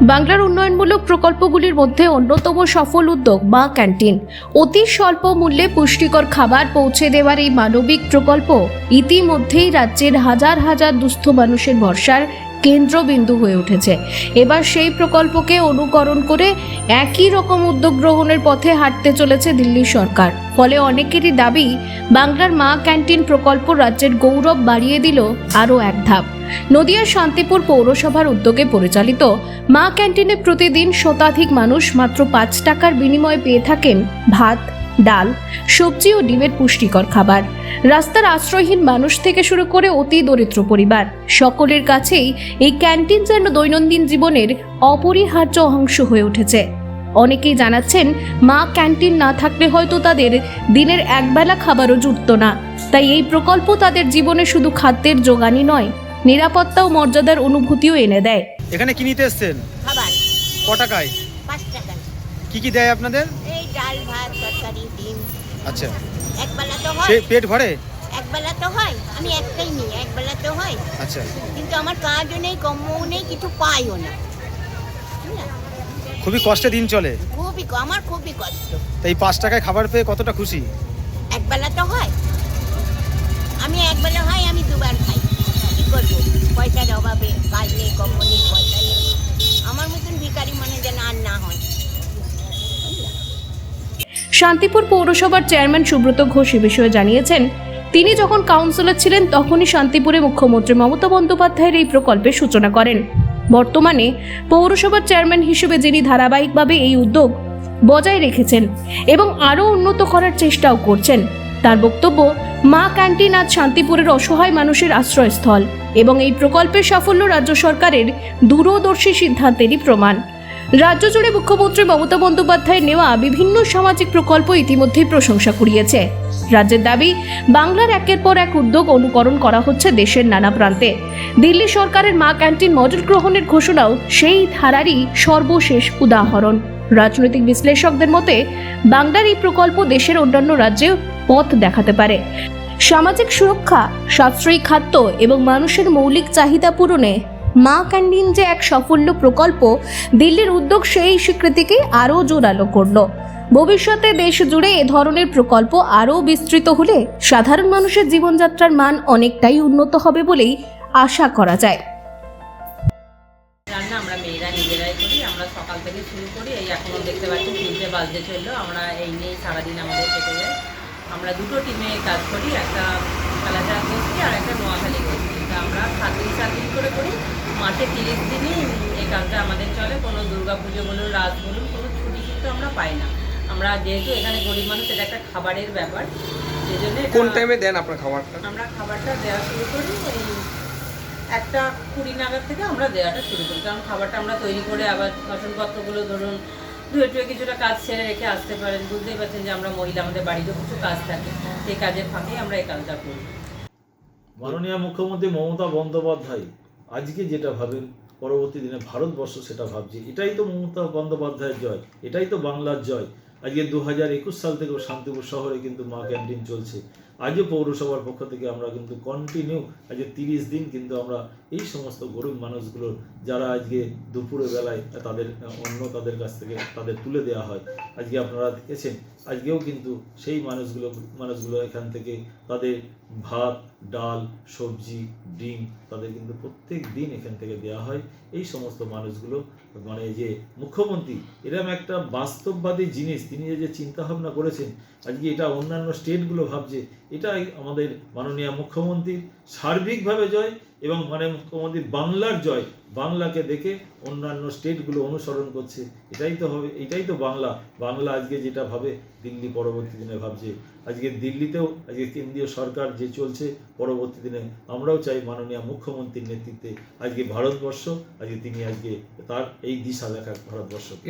বাংলার উন্নয়নমূলক প্রকল্পগুলির মধ্যে অন্যতম সফল উদ্যোগ মা ক্যান্টিন। অতি স্বল্প মূল্যে পুষ্টিকর খাবার পৌঁছে দেওয়ার এই মানবিক প্রকল্প ইতিমধ্যেই রাজ্যের হাজার হাজার দুস্থ মানুষের ভরসার কেন্দ্রবিন্দু হয়ে উঠেছে। এবার সেই প্রকল্পকে অনুকরণ করে একই রকম উদ্যোগ গ্রহণের পথে হাঁটতে চলেছে দিল্লি সরকার। ফলে অনেকেরই দাবি, বাংলার মা ক্যান্টিন প্রকল্প রাজ্যের গৌরব বাড়িয়ে দিল আরও এক ধাপ। নদিয়ার শান্তিপুর পৌরসভার উদ্যোগে পরিচালিত মা ক্যান্টিনে প্রতিদিন শতাধিক মানুষ মাত্র পাঁচ টাকার বিনিময়ে পেয়ে থাকেন ভাত ডাল সবজি ও ডিমের পুষ্টিকর খাবার। রাস্তার আশ্রয়হীন মানুষ থেকে শুরু করে অতি দরিদ্র পরিবার। সকলের কাছেই এই ক্যান্টিন যেন দৈনন্দিন জীবনের অপরিহার্য অংশ হয়ে উঠেছে। অনেকেই জানাচ্ছেন মা ক্যান্টিন না থাকলে হয়তো তাদের দিনের একবেলা খাবারও জুটত না। তাই এই প্রকল্প তাদের জীবনে শুধু খাদ্যের যোগানই নয় নিরাপত্তা ও মর্যাদার অনুভূতিও এনে দেয়। এখানে কি নিতে এসছেন? খাবার। ক টাকায় পাঁচ টাকা কি কি দেয় আপনাদের? এই ডাল ভাত তরকারি ডিম। আচ্ছা। একবেলা তো হয়। পেট ভরে? একবেলা তো হয়। আমি একটাই নিই একবেলা তো হয়। আচ্ছা। কিন্তু আমার কাজও নেই কম্মও নেই কিছু পাইও না? খুবই কষ্টে দিন চলে। খুবই আমার খুবই কষ্ট। তাই পাঁচ টাকায় খাবার পেয়ে কতটা খুশি? একবেলা তো হয়। আমি একবেলা হয় আমি শান্তিপুর পৌরসভার চেয়ারম্যান সুব্রত ঘোষ এ বিষয়ে জানিয়েছেন, তিনি যখন কাউন্সিলর ছিলেন, তখনই শান্তিপুরে মুখ্যমন্ত্রী মমতা বন্দ্যোপাধ্যায়ের এই প্রকল্পের সূচনা করেন। বর্তমানে পৌরসভার চেয়ারম্যান হিসেবে যিনি ধারাবাহিকভাবে এই উদ্যোগ বজায় রেখেছেন এবং আরও উন্নত করার চেষ্টাও করছেন, তার বক্তব্য মা ক্যান্টিন আজ শান্তিপুরের অসহায় মানুষের আশ্রয়স্থল এবং এই প্রকল্পের সাফল্য রাজ্য সরকারের দূরদর্শী সিদ্ধান্তেরই প্রমাণ। রাজ্য জুড়ে মুখ্যমন্ত্রী মমতা বন্দ্যোপাধ্যায়ের নেওয়া বিভিন্ন সামাজিক প্রকল্প ইতিমধ্যেই প্রশংসা কুড়িয়েছে। রাজ্যের দাবি, বাংলার একের পর এক উদ্যোগ অনুকরণ করা হচ্ছে দেশের নানা প্রান্তে। দিল্লি সরকারের মা ক্যান্টিন মডেল গ্রহণের ঘোষণাও সেই ধারারই সর্বশেষ উদাহরণ। রাজনৈতিক বিশ্লেষকদের মতে, বাংলার এই প্রকল্প দেশের অন্যান্য রাজ্যেও পথ দেখাতে পারে। সামাজিক সুরক্ষা, সাশ্রয়ী খাদ্য এবং মানুষের মৌলিক চাহিদা পূরণে মা ক্যান্টিন যে এক সাফল্য প্রকল্প, দিল্লির উদ্যোগ সেই স্বীকৃতিকে আরও জোরালো করল। ভবিষ্যতে দেশ জুড়ে এ ধরনের প্রকল্প আরও বিস্তৃত হলে সাধারণ মানুষের জীবনযাত্রার মান অনেকটাই উন্নত হবে বলেই আশা করা যায়। চলল। আমরা এই নিয়েই সারাদিন আমাদের কেটে যায়। আমরা দুটো টিমে কাজ করি। একটা কালাচার গোষ্ঠী আর একটা নোয়াখালী গোষ্ঠী তা আমরা সাত দিন সাত দিন করে করি। মাসে তিরিশ দিনই এই কাজটা আমাদের চলে। কোনো দুর্গা পুজো বলুন রাত বলুন কোনো ছুটি কিন্তু আমরা পাই না। আমরা যেহেতু এখানে গরিব মানুষ এটা একটা খাবারের ব্যাপার। সেই জন্য কোন টাইমে দেন আপনার খাবারটা? আমরা খাবারটা দেওয়া শুরু করি। এই একটা কুড়ি নাগাদ থেকে আমরা দেওয়াটা শুরু করি। কারণ খাবারটা আমরা তৈরি করে আবার বাসনপত্রগুলো ধরুন ধুয়ে কিছুটা কাজ রেখে আসতে পারেন। বুঝতেই পারছেন যে আমরা মহিলা, আমাদের বাড়িতেও কিছু কাজ থাকে। সেই কাজের ফাঁকে আমরা এই কাজটা করি। মাননীয় মুখ্যমন্ত্রী মমতা বন্দ্যোপাধ্যায়, আজকে যেটা ভাবেন, পরবর্তী দিনে ভারতবর্ষ সেটা ভাবছে। এটাই তো মমতা বন্দ্যোপাধ্যায়ের জয়, এটাই তো বাংলার জয়। আজকে দু একুশ সাল থেকেও শান্তিপুর শহরে কিন্তু মা ক্যান্টিন চলছে। আজও পৌরসভার পক্ষ থেকে আমরা কিন্তু কন্টিনিউ আজকে তিরিশ দিন কিন্তু আমরা এই সমস্ত গরিব মানুষগুলোর যারা আজকে দুপুরের বেলায় তাদের অন্য তাদের কাছ থেকে তাদের তুলে দেওয়া হয়, আজকে আপনারা দেখেছেন, আজকেও কিন্তু সেই মানুষগুলো মানুষগুলো এখান থেকে তাদের ভাত, ডাল, সবজি, ডিম তাদের কিন্তু প্রত্যেক দিন এখান থেকে দেওয়া হয়, এই সমস্ত মানুষগুলো মানে যে মুখ্যমন্ত্রী এরকম একটা বাস্তববাদী জিনিস, তিনি যে চিন্তা ভাবনা করেছেন, আজকে এটা অন্যান্য স্টেটগুলো ভাবছে এটাই আমাদের মাননীয় মুখ্যমন্ত্রীর সার্বিকভাবে জয় এবং মানে মুখ্যমন্ত্রী বাংলার জয়। বাংলাকে দেখে অন্যান্য স্টেটগুলো অনুসরণ করছে। এটাই তো হবে, এটাই তো বাংলা। বাংলা আজকে যেটা ভাবে, দিল্লি পরবর্তী দিনে ভাবছে। আজকে দিল্লিতেও, আজকে কেন্দ্রীয় সরকার যে চলছে পরবর্তী দিনে, আমরাও চাই মাননীয় মুখ্যমন্ত্রীর নেতৃত্বে আজকে ভারতবর্ষ, আজকে তিনি আজকে তার এই দিশা দেখা ভারতবর্ষকে।